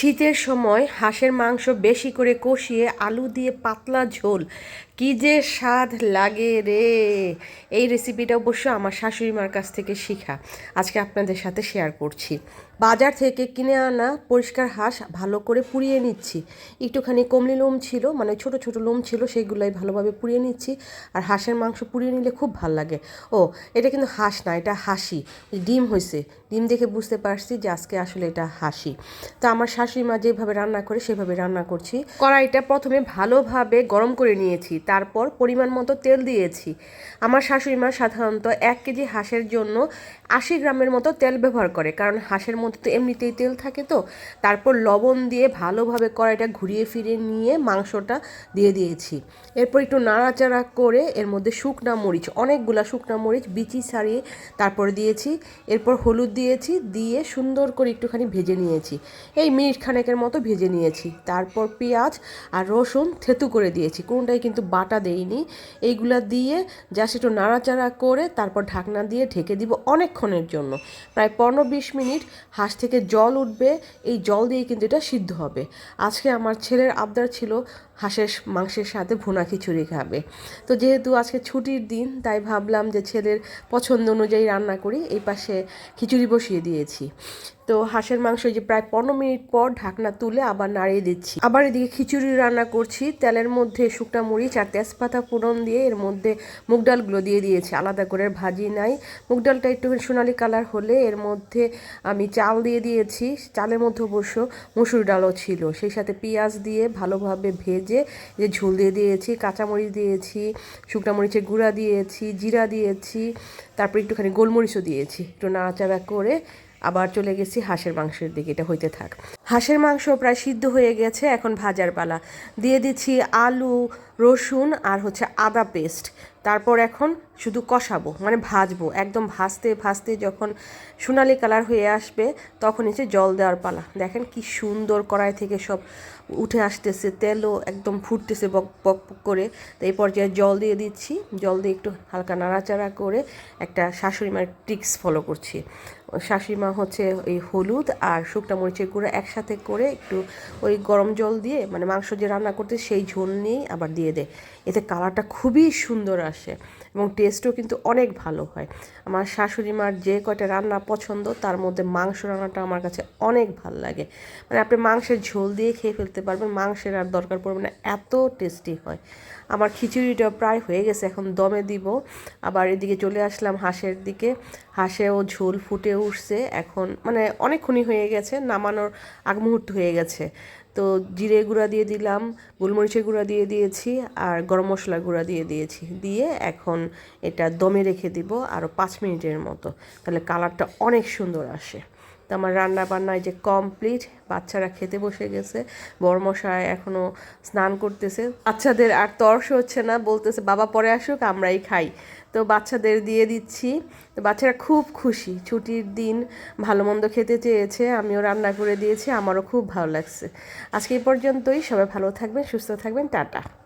শীতের সময় হাঁসের মাংস বেশি করে কষিয়ে আলু দিয়ে পাতলা ঝোল। কি যে স্বাদ লাগে রে। এই রেসিপিটা অবশ্য আমার শাশুড়ি মার কাছ থেকে শেখা। আজকে আপনাদের সাথে শেয়ার করছি। বাজার থেকে কিনে আনা পরিষ্কার হাঁস ভালো করে পুড়িয়ে নিচ্ছি। একটুখানি কমলি লোম ছিল মানে ছোট ছোট লোম ছিল সেইগুলাই ভালোভাবে পুড়িয়ে নিচ্ছি। আর হাঁসের মাংস পুড়িয়ে নিলে খুব ভালো লাগে। ও, এটা কিন্তু হাঁস না, এটা হাসি। ডিম হয়েছে ডিম দেখে বুঝতে পারছি যে আজকে আসলে এটা হাসি। তো আমার শাশুড়ি মা যেভাবে রান্না করে, সেভাবে রান্না করছি। কড়াইটা প্রথমে ভালোভাবে গরম করে নিয়েছি, তারপর পরিমাণ মতো তেল দিয়েছি। আমার শাশুড়ি মা সাধারণত এক কেজি হাঁসের জন্য আশি গ্রামের মতো তেল ব্যবহার করে, কারণ হাঁসের মধ্যে তো এমনিতেই তেল থাকে তো। তারপর লবণ দিয়ে ভালোভাবে কড়াইটা ঘুরিয়ে ফিরিয়ে নিয়ে মাংসটা দিয়ে দিয়েছি। এরপর একটু নাড়াচাড়া করে এর মধ্যে শুকনা মরিচ, অনেকগুলা শুকনা মরিচ বিচি ছাড়িয়ে তারপর দিয়েছি। এরপর হলুদ দিয়েছি, দিয়ে সুন্দর করে একটুখানি ভেজে নিয়েছি। এই মিনিট খানেকের মতো ভেজে নিয়েছি। তারপর পেঁয়াজ আর রসুন থেতু করে দিয়েছি। কোনটাই কিন্তু বাটা দেইনি। এইগুলা দিয়ে জাস্ট একটু নাড়াচাড়া করে তারপর ঢাকনা দিয়ে ঢেকে দিব অনেকক্ষণের জন্য। প্রায় পনেরো বিশ মিনিট হাঁস থেকে জল উঠবে। এই জল দিয়ে কিন্তু এটা সিদ্ধ হবে। আজকে আমার ছেলের আবদার ছিল হাঁসের মাংসের সাথে ভুনা খিচুড়ি খাবে। তো যেহেতু আজকে ছুটির দিন, তাই ভাবলাম যে ছেলের পছন্দ অনুযায়ী রান্না করি, এই পাশে খিচুড়ি বসিয়ে দিয়েছি। তো হাঁসের মাংস যে প্রায় পনেরো মিনিট পর ঢাকনা তুলে আবার নাড়িয়ে দিচ্ছি। আবার এদিকে খিচুড়ি রান্না করছি, তেলের মধ্যে শুকনা মরিচ আর তেজপাতা ফোড়ন দিয়ে এর মধ্যে মুগ ডালগুলো দিয়ে দিয়েছি। আলাদা করে ভাজি নাই। মুগ ডালটা একটু সোনালি কালার হলে এর মধ্যে আমি চাল দিয়ে দিয়েছি। চালের মধ্যে অবশ্য মুসুর ডালও ছিল। সেই সাথে পেঁয়াজ দিয়ে ভালোভাবে ভেজে যে ঝোল দিয়ে দিয়েছি, কাঁচামরিচ দিয়েছি, শুকনা মরিচের গুঁড়া দিয়েছি, জিরা দিয়েছি, তারপর একটুখানি গোলমরিচও দিয়েছি। একটু নাড়াচাড়া করে আবার চলে গেছি হাঁসের মাংসের দিকে, এটা হইতে থাক। হাঁসের মাংস প্রায় সিদ্ধ হয়ে গেছে, এখন ভাজার পালা। দিয়ে দিচ্ছি আলু, রসুন আর হচ্ছে আদা পেস্ট। তারপর এখন শুধু কষাবো মানে ভাজবো, একদম ভাজতে ভাজতে যখন সোনালি কালার হয়ে আসবে, তখন এসে জল দেওয়ার পালা। দেখেন কি সুন্দর কড়াই থেকে সব উঠে আসতেছে, তেলও একদম ফুটতেছে বক বক বক করে। তো এই পর্যায়ে জল দিয়ে দিচ্ছি, জল দিয়ে একটু হালকা নাড়াচাড়া করে একটা শাশুড়ি মার ট্রিক্স ফলো করছি। শাশুড়ি মা হচ্ছে ওই হলুদ আর শুকনা মরিচের গুঁড়ো একসাথে করে একটু ওই গরম জল দিয়ে মানে মাংস যে রান্না করতে সেই ঝোল নিয়েই আবার দিয়ে দেয়। এতে কালারটা খুবই সুন্দর আসে এবং টেস্টও কিন্তু অনেক ভালো হয়। আমার শাশুড়ি মার যে কয়টা রান্না পছন্দ, তার মধ্যে মাংস রান্নাটা আমার কাছে অনেক ভালো লাগে। মানে আপনি মাংসের ঝোল দিয়ে খেয়ে ফেলতে পারবেন, মাংসের আর দরকার পড়বে না, এত টেস্টি হয়। আমার খিচুড়িটা প্রায় হয়ে গেছে, এখন দমে দিব। আবার এদিকে চলে আসলাম হাঁসের দিকে। হাঁসেও ঝোল ফুটে উঠছে, এখন মানে অনেকক্ষণই হয়ে গেছে, নামানোর আগ মুহূর্ত হয়ে গেছে। তো জিরে গুঁড়া দিয়ে দিলাম, গোলমরিচের গুঁড়া দিয়ে দিয়েছি আর গরম মশলা গুঁড়া দিয়ে দিয়েছি। দিয়ে এখন এটা দমে রেখে দিব আরও পাঁচ মিনিটের মতো, তাহলে কালারটা অনেক সুন্দর আসে। তো আমার রান্না বান্নায় যে কমপ্লিট বাচ্চারা খেতে বসে গেছে। বড়মশায় এখনও স্নান করতেছে। বাচ্চাদের আর তর্স হচ্ছে না, বলতেছে, বাবা পরে আসুক, আমরাই খাই। তো বাচ্চাদের দিয়ে দিচ্ছি। তো বাচ্চারা খুব খুশি। ছুটির দিন ভালো মন্দ খেতে চেয়েছে, আমিও রান্না করে দিয়েছি, আমারও খুব ভালো লাগছে। আজকে এই পর্যন্তই। সবাই ভালো থাকবেন, সুস্থ থাকবেন, টাটা।